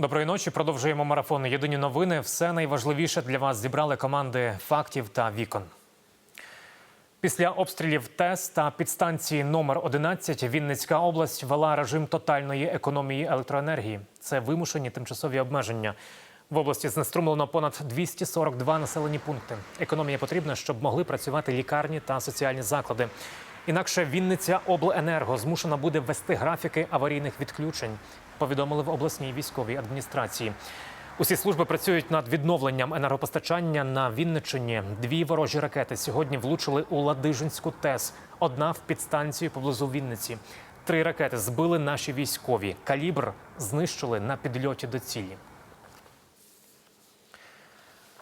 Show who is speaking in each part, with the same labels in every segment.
Speaker 1: Доброї ночі. Продовжуємо марафон. Єдині новини. Все найважливіше для вас зібрали команди фактів та вікон. Після обстрілів ТЕС та підстанції номер 11 Вінницька область вела режим тотальної економії електроенергії. Це вимушені тимчасові обмеження. В області знеструмлено понад 242 населені пункти. Економія потрібна, щоб могли працювати лікарні та соціальні заклади. Інакше Вінниця обленерго змушена буде ввести графіки аварійних відключень. Повідомили в обласній військовій адміністрації. Усі служби працюють над відновленням енергопостачання на Вінниччині. Дві ворожі ракети сьогодні влучили у Ладижинську ТЕС. Одна в підстанцію поблизу Вінниці. Три ракети збили наші військові. Калібр знищили на підльоті до цілі.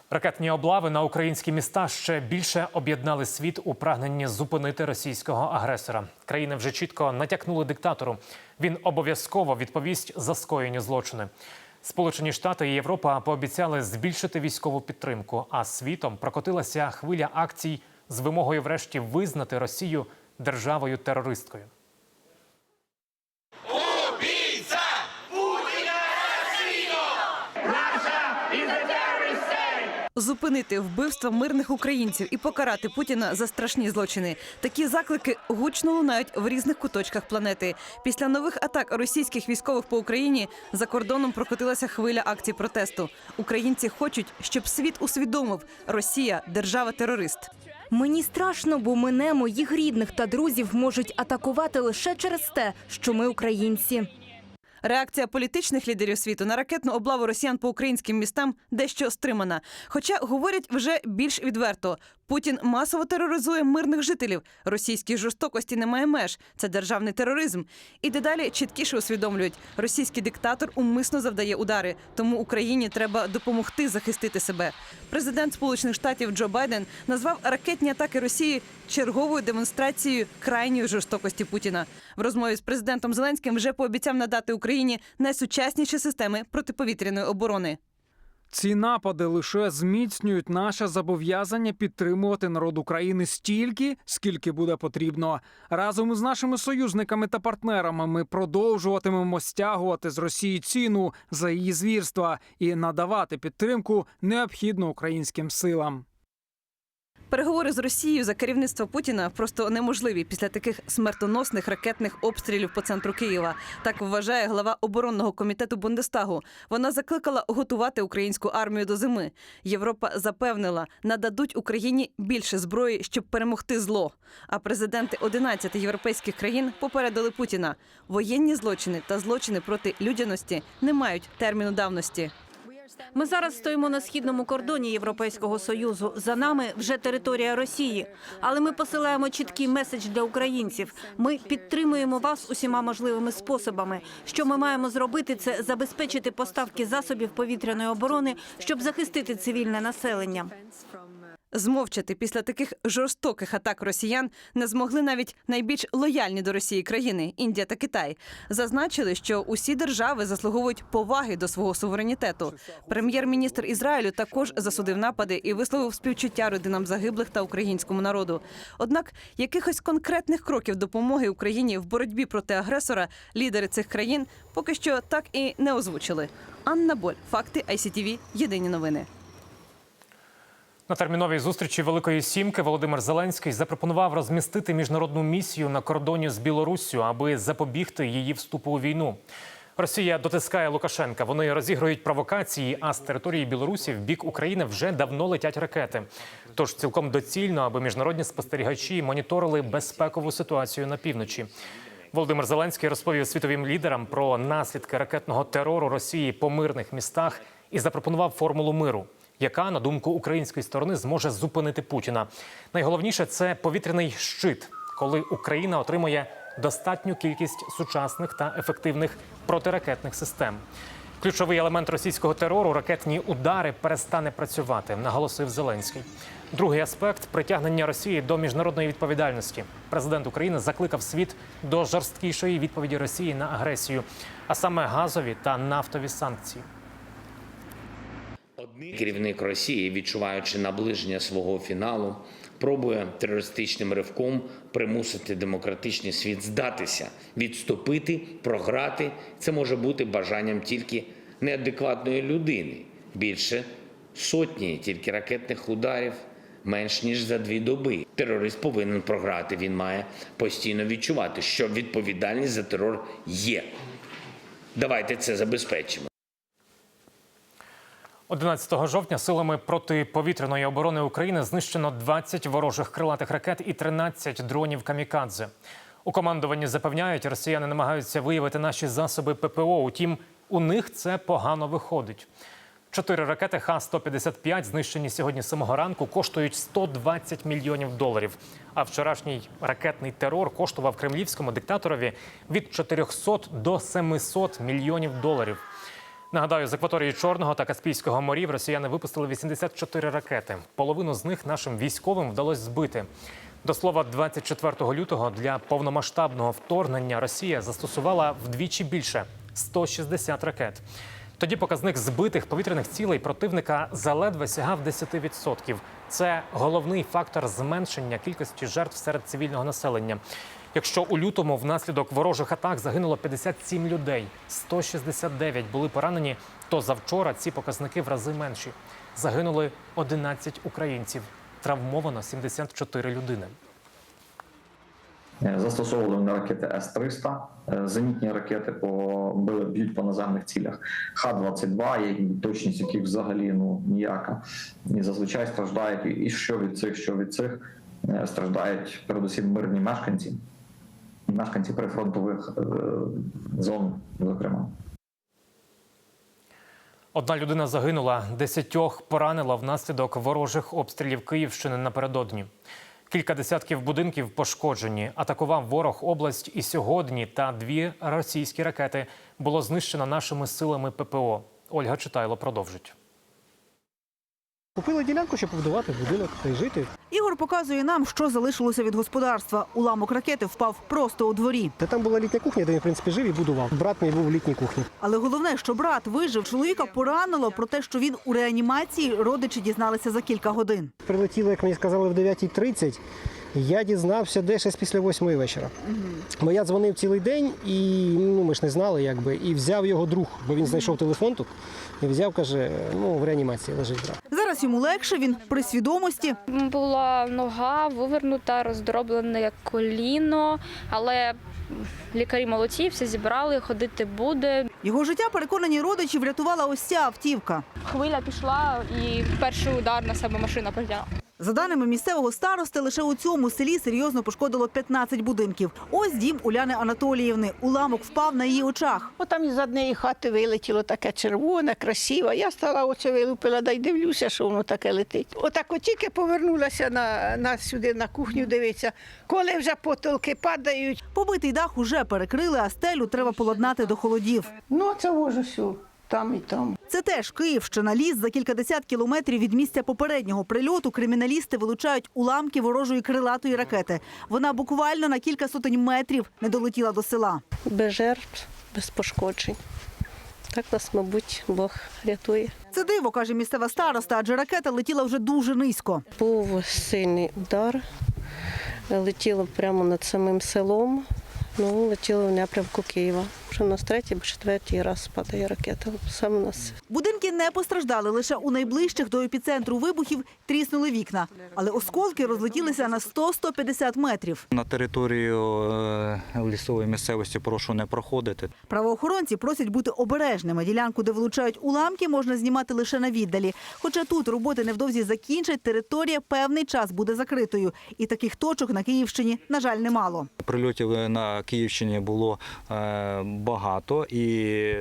Speaker 1: Ракетні облави на українські міста ще більше об'єднали світ у прагненні зупинити російського агресора. Країни вже чітко натякнули диктатору. Він обов'язково відповість за скоєні злочини. Сполучені Штати і Європа пообіцяли збільшити військову підтримку, а світом прокотилася хвиля акцій з вимогою, врешті, визнати Росію державою терористкою.
Speaker 2: Зупинити вбивства мирних українців і покарати Путіна за страшні злочини. Такі заклики гучно лунають в різних куточках планети. Після нових атак російських військових по Україні за кордоном прокотилася хвиля акцій протесту. Українці хочуть, щоб світ усвідомив Росія держава терорист.
Speaker 3: Мені страшно, бо мене, моїх рідних та друзів можуть атакувати лише через те, що ми українці.
Speaker 2: Реакція політичних лідерів світу на ракетну облаву росіян по українським містам дещо стримана. Хоча говорять вже більш відверто. Путін масово тероризує мирних жителів. Російській жорстокості немає меж. Це державний тероризм. І дедалі чіткіше усвідомлюють, російський диктатор умисно завдає удари. Тому Україні треба допомогти захистити себе. Президент Сполучених Штатів Джо Байден назвав ракетні атаки Росії черговою демонстрацією крайньої жорстокості Путіна. В розмові з президентом Зеленським вже пообіцяв надати Україні найсучасніші системи протиповітряної оборони.
Speaker 4: Ці напади лише зміцнюють наше зобов'язання підтримувати народ України стільки, скільки буде потрібно. Разом із нашими союзниками та партнерами ми продовжуватимемо стягувати з Росії ціну за її звірства і надавати підтримку необхідну українським силам.
Speaker 2: Переговори з Росією за керівництво Путіна просто неможливі після таких смертоносних ракетних обстрілів по центру Києва. Так вважає глава оборонного комітету Бундестагу. Вона закликала готувати українську армію до зими. Європа запевнила, нададуть Україні більше зброї, щоб перемогти зло. А президенти 11 європейських країн попередили Путіна. Воєнні злочини та злочини проти людяності не мають терміну давності.
Speaker 5: Ми зараз стоїмо на східному кордоні Європейського союзу. За нами вже територія Росії. Але ми посилаємо чіткий меседж для українців. Ми підтримуємо вас усіма можливими способами. Що ми маємо зробити, це забезпечити поставки засобів повітряної оборони, щоб захистити цивільне населення.
Speaker 2: Змовчати після таких жорстоких атак росіян не змогли навіть найбільш лояльні до Росії країни Індія та Китай. Зазначили, що усі держави заслуговують поваги до свого суверенітету. Прем'єр-міністр Ізраїлю також засудив напади і висловив співчуття родинам загиблих та українському народу. Однак якихось конкретних кроків допомоги Україні в боротьбі проти агресора лідери цих країн поки що так і не озвучили. Анна Боль, факти ICTV, Єдині новини.
Speaker 1: На терміновій зустрічі Великої Сімки Володимир Зеленський запропонував розмістити міжнародну місію на кордоні з Білоруссю, аби запобігти її вступу у війну. Росія дотискає Лукашенка. Вони розігрують провокації, а з території Білорусі в бік України вже давно летять ракети. Тож цілком доцільно, аби міжнародні спостерігачі моніторили безпекову ситуацію на півночі. Володимир Зеленський розповів світовим лідерам про наслідки ракетного терору Росії по мирних містах і запропонував формулу миру яка, на думку української сторони, зможе зупинити Путіна. Найголовніше це повітряний щит, коли Україна отримує достатню кількість сучасних та ефективних протиракетних систем. Ключовий елемент російського терору ракетні удари перестане працювати, наголосив Зеленський. Другий аспект притягнення Росії до міжнародної відповідальності. Президент України закликав світ до жорсткішої відповіді Росії на агресію, а саме газові та нафтові санкції.
Speaker 6: Керівник Росії, відчуваючи наближення свого фіналу, пробує терористичним ривком примусити демократичний світ здатися, відступити, програти. Це може бути бажанням тільки неадекватної людини. Більше сотні тільки ракетних ударів менш ніж за дві доби. Терорист повинен програти. Він має постійно відчувати, що відповідальність за терор є. Давайте це забезпечимо.
Speaker 1: 11 жовтня силами протиповітряної оборони України знищено 20 ворожих крилатих ракет і 13 дронів камікадзе. У командуванні запевняють, росіяни намагаються виявити наші засоби ППО. Утім, у них це погано виходить. Чотири ракети Х-155, знищені сьогодні самого ранку, коштують 120 мільйонів доларів. А вчорашній ракетний терор коштував кремлівському диктаторові від 400 до 700 мільйонів доларів. Нагадаю, з акваторії Чорного та Каспійського морів росіяни випустили 84 ракети. Половину з них нашим військовим вдалося збити. До слова, 24 лютого для повномасштабного вторгнення Росія застосувала вдвічі більше 160 ракет. Тоді показник збитих повітряних цілей противника заледве сягав 10%. Це головний фактор зменшення кількості жертв серед цивільного населення. Якщо у лютому внаслідок ворожих атак загинуло 57 людей, 169 були поранені, то завчора ці показники в рази менші. Загинули 11 українців, травмовано 74 людини.
Speaker 7: Застосовували вони ракети С-300, е, зенітні ракети по б'ють по наземних цілях. Х-22, є точність яких взагалі ну ніяка. І зазвичай страждають і- і що від цих, що від цих е, страждають передусім мирні мешканці, мешканці прифронтових е, зон, зокрема.
Speaker 1: Одна людина загинула, десятьох поранила внаслідок ворожих обстрілів Київщини напередодні. Кілька десятків будинків пошкоджені. Атакував ворог область і сьогодні. Та дві російські ракети було знищено нашими силами ППО. Ольга Читайло продовжить.
Speaker 8: Купили ділянку, щоб побудувати будинок та й жити.
Speaker 9: Ігор показує нам, що залишилося від господарства. Уламок ракети впав просто у дворі.
Speaker 8: Та там була літня кухня, де він в принципі жив і будував. Брат мій був у літній кухні.
Speaker 9: Але головне, що брат вижив, чоловіка поранило про те, що він у реанімації. Родичі дізналися за кілька годин.
Speaker 8: Прилетіло, як мені сказали, в 9.30. Я дізнався десь після 8 вечора. Бо я дзвонив цілий день і ну, ми ж не знали, якби. І взяв його друг, бо він знайшов телефон тут. І взяв, каже, ну в реанімації лежить брат.
Speaker 9: Зараз йому легше. Він при свідомості.
Speaker 10: Була нога вивернута, роздроблене коліно, але лікарі молодці, все зібрали, ходити буде.
Speaker 9: Його життя переконані родичі врятувала ось ця автівка.
Speaker 10: Хвиля пішла і перший удар на себе машина прийняла.
Speaker 9: За даними місцевого старости, лише у цьому селі серйозно пошкодило 15 будинків. Ось дім Уляни Анатоліївни. Уламок впав на її очах.
Speaker 11: О, там із однієї хати вилетіло таке червоне, красиве. Я стала оце вилупила, да й дивлюся, що воно таке летить. Отак от тільки повернулася на, на сюди на кухню дивитися, коли вже потолки падають.
Speaker 9: Побитий дах уже перекрили, а стелю треба поладнати до холодів.
Speaker 11: Ну, це вожу все, там і там.
Speaker 9: Це теж Київщина. Ліс за кількадесят кілометрів від місця попереднього прильоту. Криміналісти вилучають уламки ворожої крилатої ракети. Вона буквально на кілька сотень метрів не долетіла до села.
Speaker 12: без жертв, без пошкоджень. Так нас, мабуть, Бог рятує.
Speaker 9: Це диво, каже місцева староста, адже ракета летіла вже дуже низько.
Speaker 12: Був сильний удар, летіло прямо над самим селом, ну, летіли в напрямку Києва. Вже нас третій четвертій раз падає ракета. Саме нас
Speaker 9: не постраждали. Лише у найближчих до епіцентру вибухів тріснули вікна. Але осколки розлетілися на 100-150 метрів.
Speaker 13: На територію е, лісової місцевості прошу не проходити.
Speaker 9: Правоохоронці просять бути обережними. Ділянку, де влучають уламки, можна знімати лише на віддалі. Хоча тут роботи невдовзі закінчать, територія певний час буде закритою. І таких точок на Київщині, на жаль, немало.
Speaker 13: Прильотів на Київщині було е, багато, і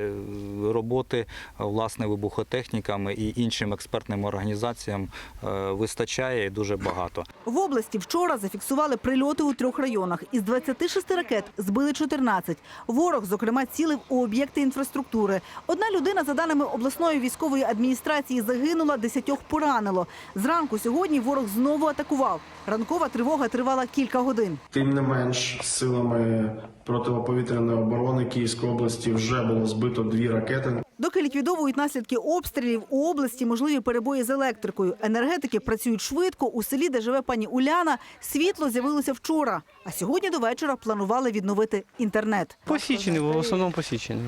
Speaker 13: роботи власне вибухотехніками і іншим експертним організаціям е, вистачає і дуже багато.
Speaker 9: В області вчора зафіксували прильоти у трьох районах. Із 26 ракет збили 14. Ворог, зокрема, цілив у об'єкти інфраструктури. Одна людина, за даними обласної військової адміністрації, загинула, десятьох поранило. Зранку сьогодні ворог знову атакував. Ранкова тривога тривала кілька годин.
Speaker 14: Тим не менш, силами протиповітряної оборони Київської області вже було збито дві ракети.
Speaker 9: Доки ліквідовують наслідки обстрілів, у області можливі перебої з електрикою. Енергетики працюють швидко. У селі, де живе пані Уляна, світло з'явилося вчора. А сьогодні до вечора планували відновити інтернет.
Speaker 8: Посічений, в основному посічений.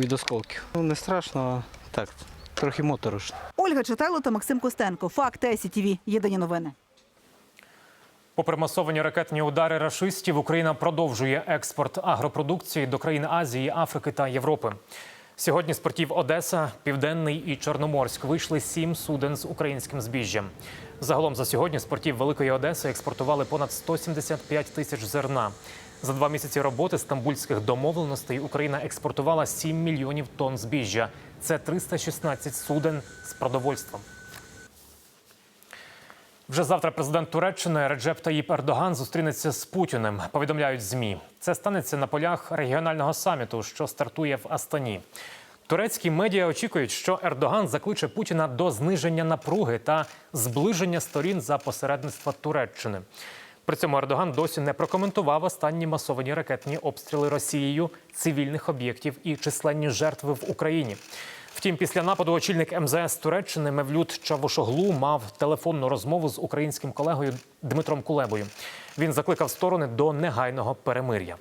Speaker 15: від осколків. Ну, не страшно, а так, трохи моторошно.
Speaker 16: Ольга Читайло та Максим Костенко. Факти СІТВ. Єдині новини.
Speaker 1: Попри масовані ракетні удари рашистів, Україна продовжує експорт агропродукції до країн Азії, Африки та Європи. Сьогодні з портів Одеса, Південний і Чорноморськ вийшли сім суден з українським збіжжям. Загалом за сьогодні з портів Великої Одеси експортували понад 175 тисяч зерна. За два місяці роботи стамбульських домовленостей Україна експортувала 7 мільйонів тонн збіжжя. Це 316 суден з продовольством. Вже завтра президент Туреччини Реджеп Таїп Ердоган зустрінеться з Путіним. Повідомляють змі. Це станеться на полях регіонального саміту, що стартує в Астані. Турецькі медіа очікують, що Ердоган закличе Путіна до зниження напруги та зближення сторін за посередництва Туреччини. При цьому Ердоган досі не прокоментував останні масовані ракетні обстріли Росією цивільних об'єктів і численні жертви в Україні. Втім, після нападу очільник МЗС Туреччини Мевлют Чавушоглу мав телефонну розмову з українським колегою Дмитром Кулебою. Він закликав сторони до негайного перемир'я.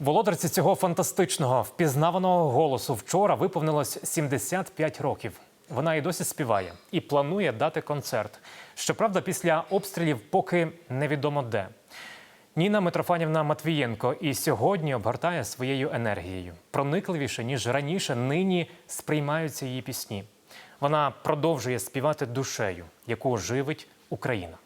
Speaker 1: Володарці цього фантастичного впізнаваного голосу вчора виповнилось 75 років. Вона і досі співає і планує дати концерт. Щоправда, після обстрілів поки невідомо де. Ніна Митрофанівна Матвієнко і сьогодні обгортає своєю енергією. Проникливіше ніж раніше, нині сприймаються її пісні. Вона продовжує співати душею, яку живить Україна.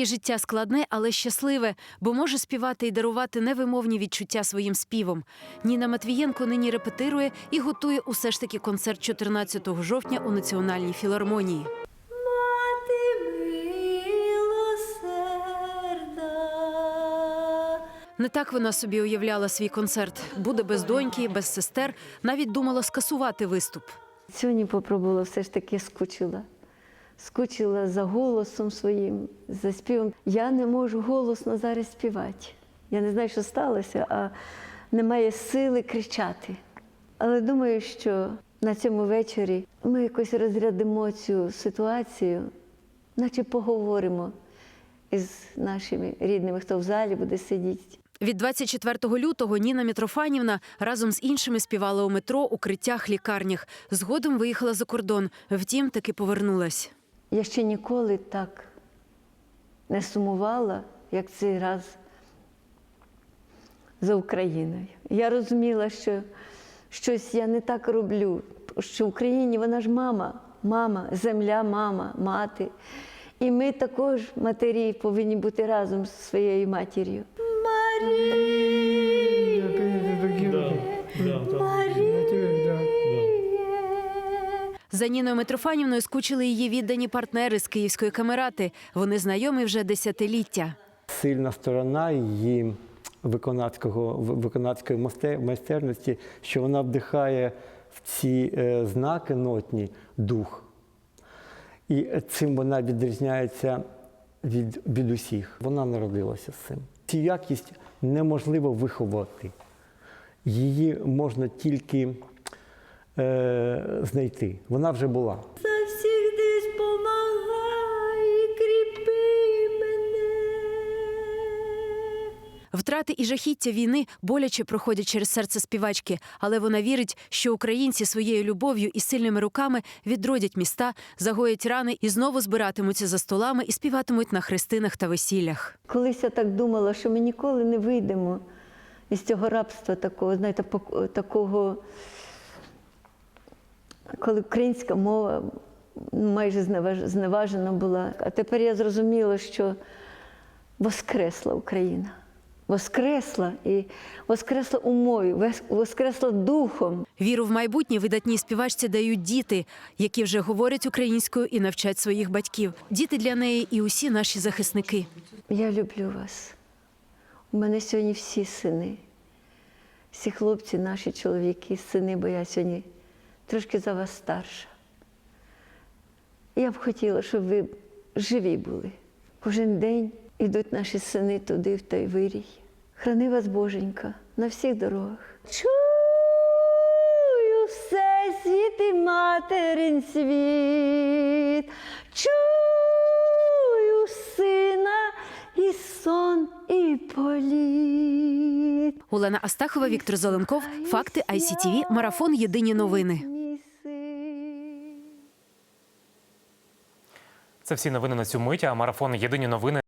Speaker 3: Її життя складне, але щасливе, бо може співати і дарувати невимовні відчуття своїм співом. Ніна Матвієнко нині репетирує і готує усе ж таки концерт 14 жовтня у Національній філармонії. Не так вона собі уявляла свій концерт. Буде без доньки, без сестер. Навіть думала скасувати виступ.
Speaker 17: Сьогодні попробувала все ж таки скучила. Скучила за голосом своїм, за співом. Я не можу голосно зараз співати. Я не знаю, що сталося, а немає сили кричати. Але думаю, що на цьому вечорі ми якось розрядимо цю ситуацію, наче поговоримо із нашими рідними, хто в залі буде сидіти.
Speaker 3: Від 24 лютого Ніна Мітрофанівна разом з іншими співала у метро, укриттях, лікарнях. Згодом виїхала за кордон. Втім, таки повернулась.
Speaker 17: Я ще ніколи так не сумувала, як цей раз за Україною. Я розуміла, що щось я не так роблю, що в Україні вона ж мама, мама, земля, мама, мати. І ми також, матері, повинні бути разом з своєю матір'ю.
Speaker 3: За Ніною Митрофанівною скучили її віддані партнери з київської камерати. Вони знайомі вже десятиліття.
Speaker 18: Сильна сторона її виконацького виконацької майстерності, що вона вдихає в ці е, знаки нотні дух. І цим вона відрізняється від, від усіх. Вона народилася з цим. Цю якість неможливо виховати. Її можна тільки е, знайти. Вона вже була.
Speaker 17: Завсігди спомагай, кріпи мене.
Speaker 3: Втрати і жахіття війни боляче проходять через серце співачки, але вона вірить, що українці своєю любов'ю і сильними руками відродять міста, загоять рани і знову збиратимуться за столами і співатимуть на хрестинах та весіллях.
Speaker 17: Колись я так думала, що ми ніколи не вийдемо із цього рабства такого, знаєте, пок- такого, коли українська мова майже зневажена була. А тепер я зрозуміла, що воскресла Україна. Воскресла і воскресла у мові, воскресла духом.
Speaker 3: Віру в майбутнє видатній співачці дають діти, які вже говорять українською і навчать своїх батьків. Діти для неї і усі наші захисники.
Speaker 17: Я люблю вас. У мене сьогодні всі сини, всі хлопці, наші чоловіки, сини, бо я сьогодні трошки за вас старша. Я б хотіла, щоб ви живі були. Кожен день ідуть наші сини туди, в той вирій. Храни вас, Боженька, на всіх дорогах. Чую все світ і материн світ. Чую сина і сон, і політ.
Speaker 3: Олена Астахова, Віктор Зеленков. Факти ICTV. Марафон. Єдині новини.
Speaker 1: Це всі новини на цю мить. А марафон Єдині новини